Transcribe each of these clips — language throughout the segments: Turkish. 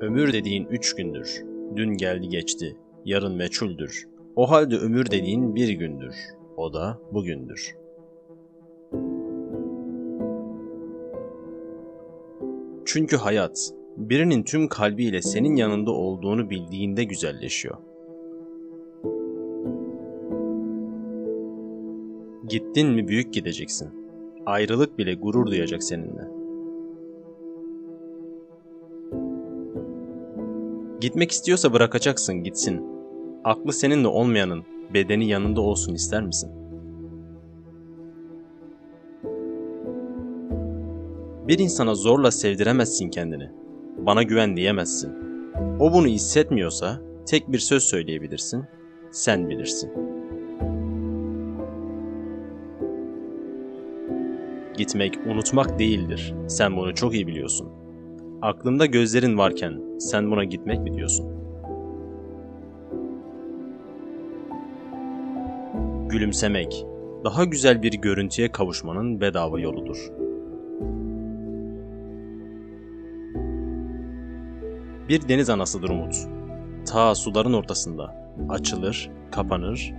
Ömür dediğin üç gündür. Dün geldi geçti. Yarın meçhuldür. O halde ömür dediğin bir gündür. O da bugündür. Çünkü hayat, birinin tüm kalbiyle senin yanında olduğunu bildiğinde güzelleşiyor. Gittin mi büyük gideceksin. Ayrılık bile gurur duyacak seninle. Gitmek istiyorsa bırakacaksın gitsin. Aklı seninle olmayanın bedeni yanında olsun ister misin? Bir insana zorla sevdiremezsin kendini. Bana güven diyemezsin. O bunu hissetmiyorsa tek bir söz söyleyebilirsin. Sen bilirsin. Gitmek unutmak değildir. Sen bunu çok iyi biliyorsun. Aklında gözlerin varken sen buna gitmek mi diyorsun? Gülümsemek, daha güzel bir görüntüye kavuşmanın bedava yoludur. Bir deniz anasıdır umut. Ta suların ortasında açılır, kapanır,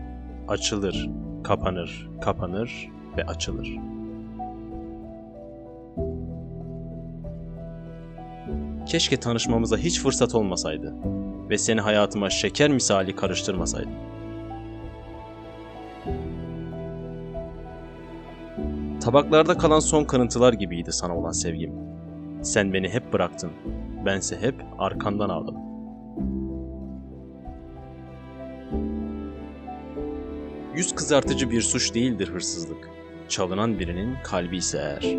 açılır, kapanır, kapanır ve açılır. Keşke tanışmamıza hiç fırsat olmasaydı ve seni hayatıma şeker misali karıştırmasaydım. Tabaklarda kalan son kırıntılar gibiydi sana olan sevgim. Sen beni hep bıraktın, bense hep arkandan ağladım. Yüz kızartıcı bir suç değildir hırsızlık. Çalınan birinin kalbi ise eğer.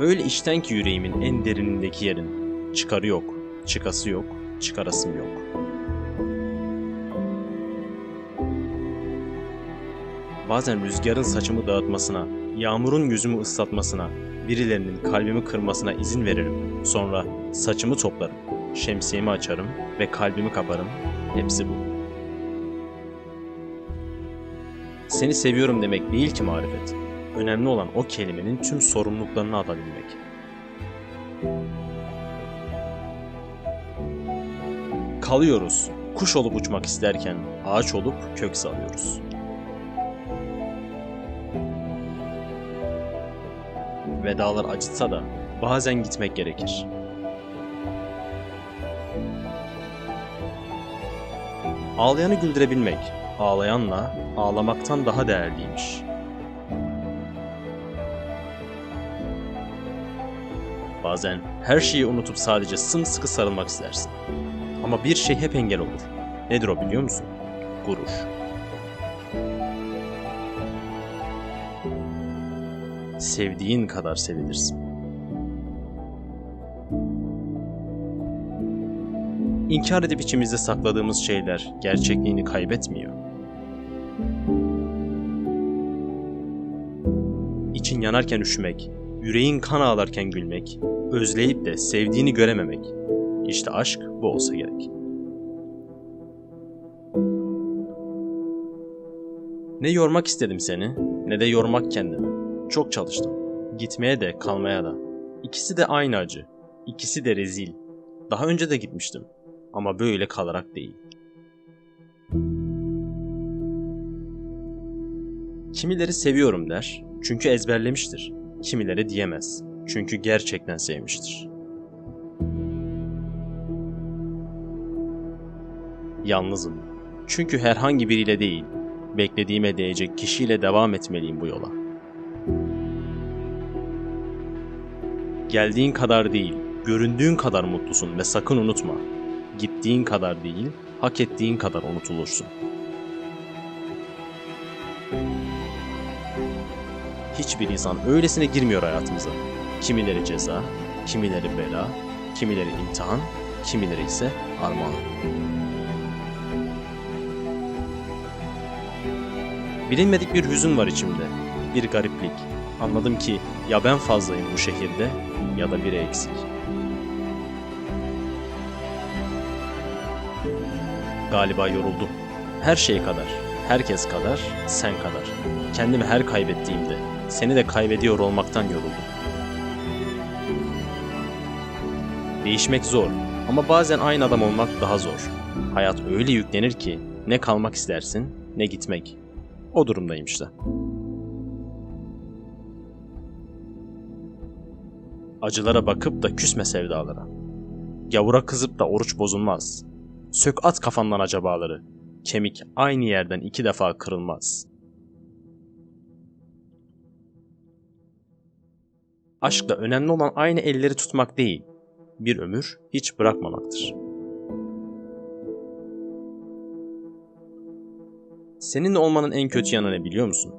Öyle içten ki yüreğimin en derinindeki yerin. Çıkarı yok, çıkası yok, çıkarasım yok. Bazen rüzgarın saçımı dağıtmasına, yağmurun yüzümü ıslatmasına, birilerinin kalbimi kırmasına izin veririm. Sonra saçımı toplarım, şemsiyemi açarım ve kalbimi kaparım. Hepsi bu. Seni seviyorum demek değil ki marifet. Önemli olan o kelimenin tüm sorumluluklarını alabilmek. Kalıyoruz. Kuş olup uçmak isterken ağaç olup kök salıyoruz. Vedalar acıtsa da bazen gitmek gerekir. Ağlayanı güldürebilmek, ağlayanla ağlamaktan daha değerliymiş. Bazen her şeyi unutup sadece sımsıkı sarılmak istersin. Ama bir şey hep engel olur. Nedir o biliyor musun? Gurur. Sevdiğin kadar sevilirsin. İnkar edip içimizde sakladığımız şeyler gerçekliğini kaybetmiyor. İçin yanarken üşümek, yüreğin kan ağlarken gülmek, özleyip de sevdiğini görememek. İşte aşk bu olsa gerek. Ne yormak istedim seni, ne de yormak kendimi. Çok çalıştım. Gitmeye de kalmaya da. İkisi de aynı acı. İkisi de rezil. Daha önce de gitmiştim. Ama böyle kalarak değil. Kimileri seviyorum der. Çünkü ezberlemiştir. Kimileri diyemez. Çünkü gerçekten sevmiştir. Yalnızım. Çünkü herhangi biriyle değil, beklediğime değecek kişiyle devam etmeliyim bu yola. Geldiğin kadar değil, göründüğün kadar mutlusun ve sakın unutma. Gittiğin kadar değil, hak ettiğin kadar unutulursun. Hiçbir insan öylesine girmiyor hayatımıza. Kimileri ceza, kimileri bela, kimileri imtihan, kimileri ise armağan. Bilinmedik bir hüzün var içimde, bir gariplik. Anladım ki ya ben fazlayım bu şehirde ya da biri eksik. Galiba yoruldum. Her şey kadar, herkes kadar, sen kadar. Kendimi her kaybettiğimde, seni de kaybediyor olmaktan yoruldum. Değişmek zor ama bazen aynı adam olmak daha zor. Hayat öyle yüklenir ki ne kalmak istersin ne gitmek. O durumdayım işte. Acılara bakıp da küsme sevdalara. Gavura kızıp da oruç bozulmaz. Sök at kafandan acabaları. Kemik aynı yerden iki defa kırılmaz. Aşkla önemli olan aynı elleri tutmak değil, bir ömür hiç bırakmamaktır. Seninle olmanın en kötü yanı ne biliyor musun?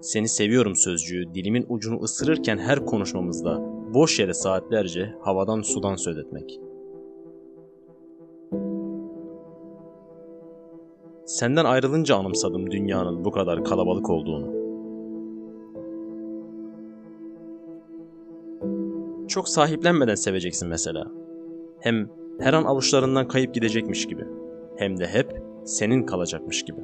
Seni seviyorum sözcüğü dilimin ucunu ısırırken her konuşmamızda boş yere saatlerce havadan sudan söz etmek. Senden ayrılınca anımsadım dünyanın bu kadar kalabalık olduğunu. Çok sahiplenmeden seveceksin mesela. Hem her an avuçlarından kayıp gidecekmiş gibi. Hem de hep senin kalacakmış gibi.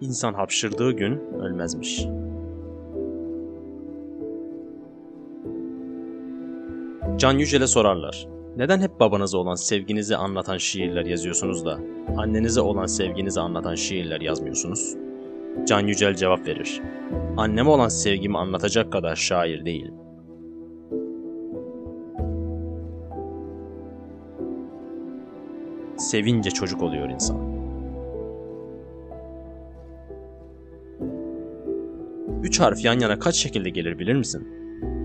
İnsan hapşırdığı gün ölmezmiş. Can Yücel'e sorarlar. Neden hep babanıza olan sevginizi anlatan şiirler yazıyorsunuz da annenize olan sevginizi anlatan şiirler yazmıyorsunuz? Can Yücel cevap verir. Anneme olan sevgimi anlatacak kadar şair değilim. Sevince çocuk oluyor insan. Üç harf yan yana kaç şekilde gelir bilir misin?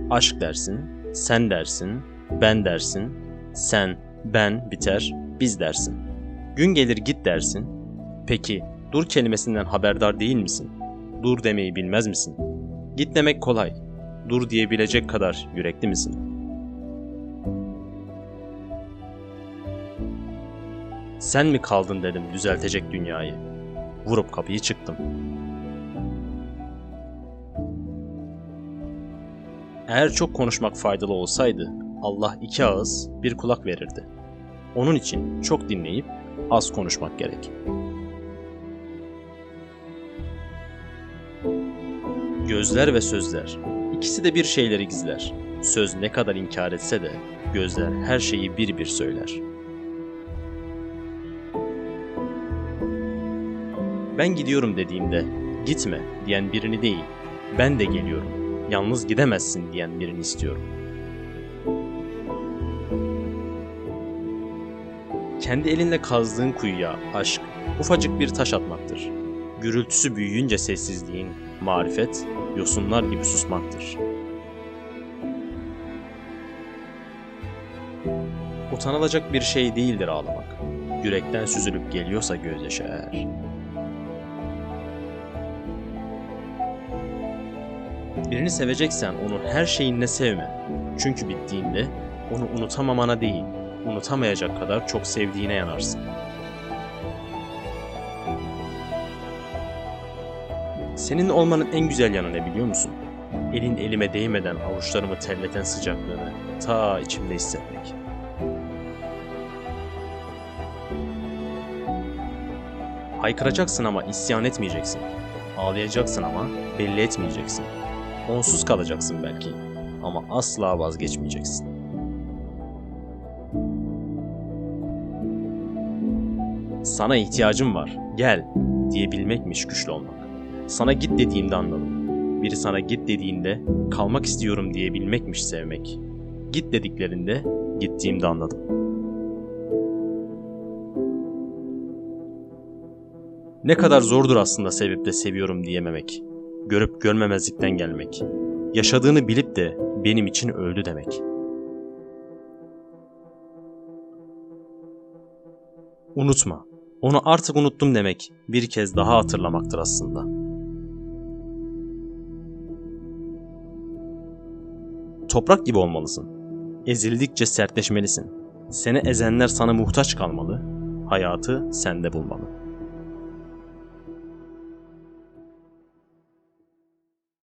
Aşk dersin, sen dersin, ben dersin, sen, ben biter, biz dersin. Gün gelir git dersin. Peki dur kelimesinden haberdar değil misin? Dur demeyi bilmez misin? Git demek kolay. Dur diyebilecek kadar yürekli misin? Sen mi kaldın dedim düzeltecek dünyayı. Vurup kapıyı çıktım. Eğer çok konuşmak faydalı olsaydı Allah iki ağız bir kulak verirdi. Onun için çok dinleyip az konuşmak gerek. Gözler ve sözler ikisi de bir şeyleri gizler. Söz ne kadar inkar etse de gözler her şeyi bir bir söyler. Ben gidiyorum dediğimde gitme diyen birini değil, ben de geliyorum, yalnız gidemezsin diyen birini istiyorum. Kendi elinle kazdığın kuyuya aşk ufacık bir taş atmaktır. Gürültüsü büyüyünce sessizliğin, marifet, yosunlar gibi susmaktır. Utanılacak bir şey değildir ağlamak. Yürekten süzülüp geliyorsa gözyaşı eğer. Birini seveceksen onu her şeyinle sevme. Çünkü bittiğinde onu unutamamana değil, unutamayacak kadar çok sevdiğine yanarsın. Senin olmanın en güzel yanı ne biliyor musun? Elin elime değmeden avuçlarımı terleten sıcaklığını ta içimde hissetmek. Haykıracaksın ama isyan etmeyeceksin. Ağlayacaksın ama belli etmeyeceksin. Onsuz kalacaksın belki ama asla vazgeçmeyeceksin. Sana ihtiyacım var, gel diyebilmekmiş güçlü olmak. Sana git dediğinde anladım. Biri sana git dediğinde kalmak istiyorum diyebilmekmiş sevmek. Git dediklerinde gittiğimde anladım. Ne kadar zordur aslında sevip de seviyorum diyememek. Görüp görmemezlikten gelmek. Yaşadığını bilip de benim için öldü demek. Unutma. Onu artık unuttum demek bir kez daha hatırlamaktır aslında. Toprak gibi olmalısın. Ezildikçe sertleşmelisin. Seni ezenler sana muhtaç kalmalı. Hayatı sende bulmalı.